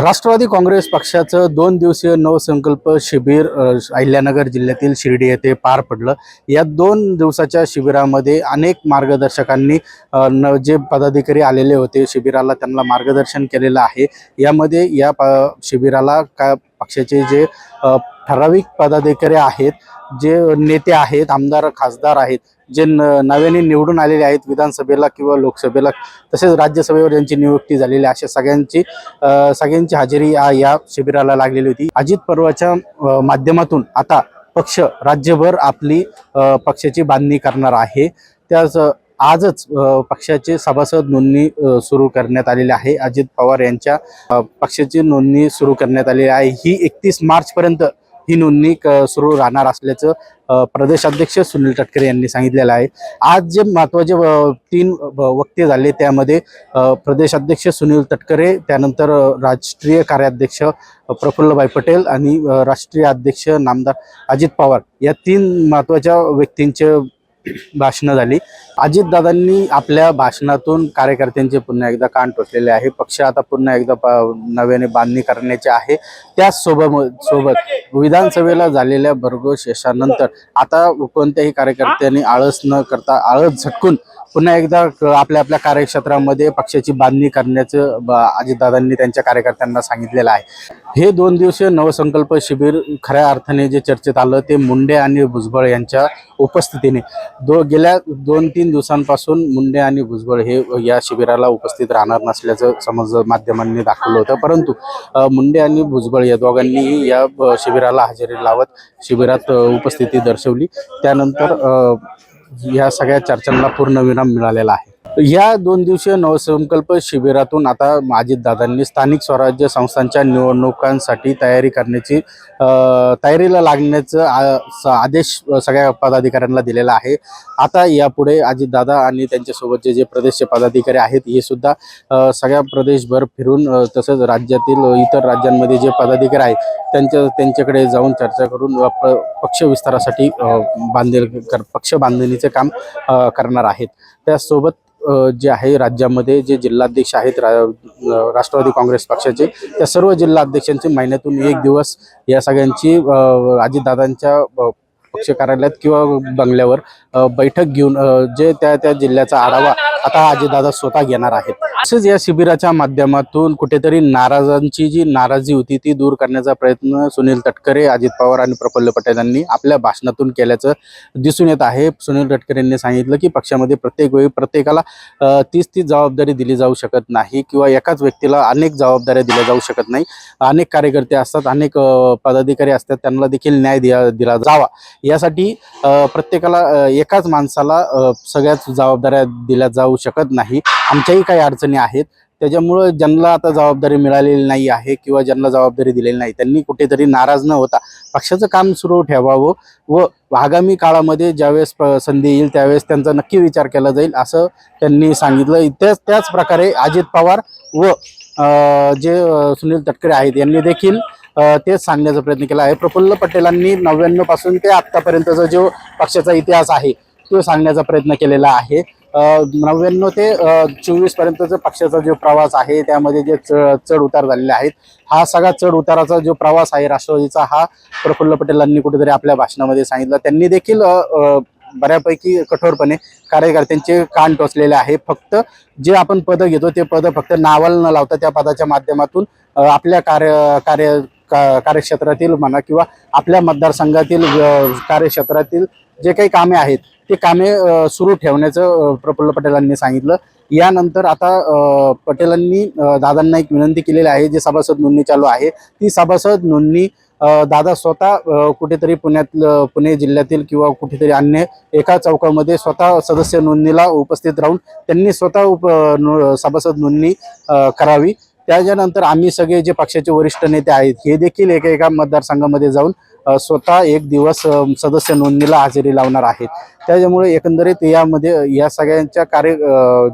राष्ट्रवादी काँग्रेस पक्षाचं दोन दिवसीय नवसंकल्प शिबिर अहिल्यानगर जिल्ह्यातील शिर्डी येथे पार पडलं. या दोन दिवसाच्या शिबिरामध्ये अनेक मार्गदर्शकांनी न जे पदाधिकारी आलेले होते शिबिराला त्यांना मार्गदर्शन केलेलं आहे. यामध्ये या प शिबिराला का पक्षाचे जे ठराविक पदाधिकारी आहेत जे नेते आहेत आमदार खासदार आहेत जे न नव्याने निवडून आलेले आहेत विधानसभेला किंवा लोकसभेला तसेच राज्यसभेवर ज्यांची नियुक्ती झालेली अशा सगळ्यांची सगळ्यांची हजेरी या या शिबिराला लागलेली होती. अजित पर्वाच्या माध्यमातून आता पक्ष राज्यभर आपली पक्षाची बांधणी करणार आहे. त्याच आजच पक्षाचे सभासद नोंदणी सुरू करण्यात आलेली आहे. अजित पवार यांच्या पक्षाची नोंदणी सुरू करण्यात आलेली आहे. ही एकतीस मार्चपर्यंत ही नोंदणी क- सुरू राहणार असल्याचं प्रदेशाध्यक्ष सुनील तटकरे यांनी सांगितलेलं आहे. आज जे महत्त्वाचे तीन वक्ते झाले त्यामध्ये प्रदेशाध्यक्ष सुनील तटकरे त्यानंतर राष्ट्रीय कार्याध्यक्ष प्रफुल्लभाई पटेल आणि राष्ट्रीय अध्यक्ष नामदार अजित पवार. या तीन महत्त्वाच्या व्यक्तींचे भाषणं झाली. अजितदादांनी आपल्या भाषणातून कार्यकर्त्यांचे पुन्हा एकदा कान टोचलेले आहे. पक्ष आता पुन्हा एकदा नव्याने बांधणी करण्याचे आहे. त्याचसोबत सोबत विधानसभेला झालेल्या भरघोस यशानंतर आता कोणत्याही कार्यकर्त्यांनी आळस न करता आळस झटकून पुन्हा एकदा आपल्या आपल्या कार्यक्षेत्रामध्ये पक्षाची बांधणी करण्याचं अजितदादांनी त्यांच्या कार्यकर्त्यांना सांगितलेलं आहे. हे दोन दिवसीय नवसंकल्प शिबिर खऱ्या अर्थाने जे चर्चेत आलं ते मुंडे आणि भुजबळ यांच्या उपस्थितीने. दो गेल्या दोन तीन दिवसांपासून मुंडे आणि भुजबळ हे या शिबिराला उपस्थित राहणार नसल्याचं समज माध्यमांनी दाखवलं होतं. परंतु मुंडे आणि भुजबळ या दोघांनीही या शिबिराला हजेरी लावत शिबिरात उपस्थिती दर्शवली. त्यानंतर अ, या सगळ्या चर्चांना पूर्ण विराम मिळालेला आहे. या दोन दिवसीय नवसंकल्प शिबिरातून आता अजितदादांनी स्थानिक स्वराज्य संस्थांच्या निवडणुकांसाठी तयारी करण्याची तयारीला लागण्याचं आ- स- आदेश सगळ्या पदाधिकाऱ्यांना दिलेला आहे. आता यापुढे अजितदादा आणि त्यांच्यासोबतचे जे प्रदेशचे पदाधिकारी आहेत हे सुद्धा सगळ्या प्रदेशभर फिरून तसंच राज्यातील इतर राज्यांमध्ये जे पदाधिकारी आहेत त्यांच्या त्यांच्याकडे जाऊन चर्चा करून प- पक्ष विस्तारासाठी अ, बांधील कर पक्ष बांधणीचे काम करणार आहेत. त्यासोबत जे आहे राज्यामध्ये जे जिल्हाध्यक्ष आहेत रा राष्ट्रवादी काँग्रेस पक्षाचे त्या सर्व जिल्हाध्यक्षांचे महिन्यातून एक दिवस या सगळ्यांची अजितदादांच्या पक्ष कार्यालयात किंवा बंगल्यावर बैठक घेऊन जे त्या त्या जिल्ह्याचा आढावा आता अजितदादा स्वतः घेणार आहेत. तसेच या शिबिराच्या माध्यमातून कुठेतरी नाराजांची जी नाराजी होती ती दूर करण्याचा प्रयत्न सुनील तटकरे अजित पवार आणि प्रफुल्ल पटेल यांनी आपल्या भाषणातून केल्याचं दिसून येत आहे. सुनील तटकरे यांनी सांगितलं की पक्षामध्ये प्रत्येक वेळी प्रत्येकाला तीच तीच जबाबदारी दिली जाऊ शकत नाही किंवा एकाच व्यक्तीला अनेक जबाबदाऱ्या दिल्या जाऊ शकत नाही. अनेक कार्यकर्ते असतात अनेक पदाधिकारी असतात त्यांना देखील न्याय दिला दिला जावा. यासाठी प्रत्येकाला एकाच माणसाला सगळ्याच जबाबदाऱ्या दिल्या जाऊ शकत नाही. आमच्याही काही अडचणी आहेत. त्याच्यामुळं ज्यांना आता जबाबदारी मिळालेली नाही आहे किंवा ज्यांना जबाबदारी दिलेली नाही त्यांनी कुठेतरी नाराज न होता पक्षाचं काम सुरू ठेवावं व आगामी काळामध्ये ज्यावेळेस प- संधी येईल त्यावेळेस त्यांचा नक्की विचार केला जाईल असं त्यांनी सांगितलं. त्याच त्याच प्रकारे अजित पवार व जे सुनील तटकरे आहेत यांनी देखील तेच सांगण्याचा प्रयत्न केला आहे. प्रफुल्ल पटेलांनी नव्याण्णवपासून ते आत्तापर्यंतचा जो पक्षाचा इतिहास आहे तो सांगण्याचा प्रयत्न केलेला आहे. नव्याण्णव ते चोवीस पर्यंतचा पक्षाचा जो प्रवास आहे त्यामध्ये जे च- चढ उतार झालेले आहेत हा सगळा चढ उताराचा जो प्रवास आहे राष्ट्रवादीचा हा प्रफुल्ल पटेलांनी कुठेतरी आपल्या भाषणामध्ये सांगितलं. त्यांनी देखील बऱ्यापैकी कठोरपणे कार्यकर्त्यांचे कान टोचलेले आहे. फक्त जे आपण पदं घेतो ते पदं फक्त नावाला न लावता त्या पदाच्या माध्यमातून आपल्या कार्य कार्य का- कार्यक्षेत्रातील म्हणा किंवा आपल्या मतदारसंघातील कार्यक्षेत्रातील जे काही कामे आहेत ते कामे सुरू ठेवण्याचं प्रफुल्ल पटेलांनी सांगितलं. यानंतर आता पटेलांनी दादांना एक विनंती केलेली आहे जी सभासद नोंदणी चालू आहे ती सभासद नोंदणी दादा स्वतः कुठेतरी पुण्यातलं पुणे जिल्ह्यातील किंवा कुठेतरी अन्य एका चौकामध्ये स्वतः सदस्य नोंदणीला उपस्थित राहून त्यांनी स्वतः उप सभासद नोंदणी करावी. त्याच्यानंतर आम्ही सगळे जे पक्षाचे वरिष्ठ नेते आहेत हे देखील एका एका मतदारसंघामध्ये जाऊन स्वतः एक दिवस सदस्य नोंदणीला हजेरी लावणार आहेत. त्याच्यामुळे एकंदरीत यामध्ये या सगळ्यांच्या कार्य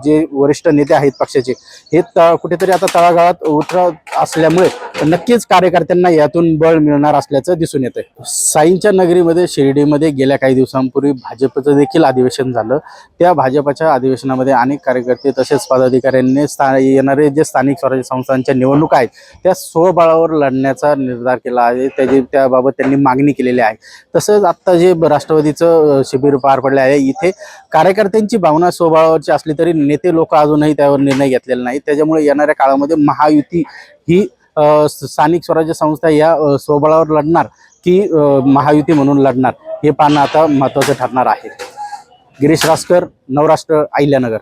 जे वरिष्ठ नेते आहेत पक्षाचे हे कुठेतरी आता तळागाळात उतरत असल्यामुळे नक्कीच कार्यकर्त्यांना यातून बळ मिळणार असल्याचं दिसून येतंय. साईंच्या नगरीमध्ये शिर्डीमध्ये गेल्या काही दिवसांपूर्वी भाजपचं देखील अधिवेशन झालं. त्या भाजपच्या अधिवेशनामध्ये अनेक कार्यकर्ते तसेच पदाधिकाऱ्यांनी स्था येणारे जे स्थानिक स्वराज्य संस्थांच्या निवडणुका आहेत त्या स्वबळावर लढण्याचा निर्धार केला आहे. त्याची त्याबाबत त्यांनी मागणी केलेली आहे. तसंच आत्ता जे राष्ट्रवादीचं शिबिर पार पडले आहे इथे कार्यकर्त्यांची भावना स्वबळावरची असली तरी नेते लोक अजूनही त्यावर निर्णय घेतलेला नाही त्याच्यामुळे येणाऱ्या काळामध्ये महायुती ही स्थानिक स्वराज्य संस्था या स्वबळावर लढणार की महायुती म्हणून लढणार हे पाहणं आता महत्त्वाचं ठरणार आहे. गिरीश रासकर नवराष्ट्र अहिल्यानगर.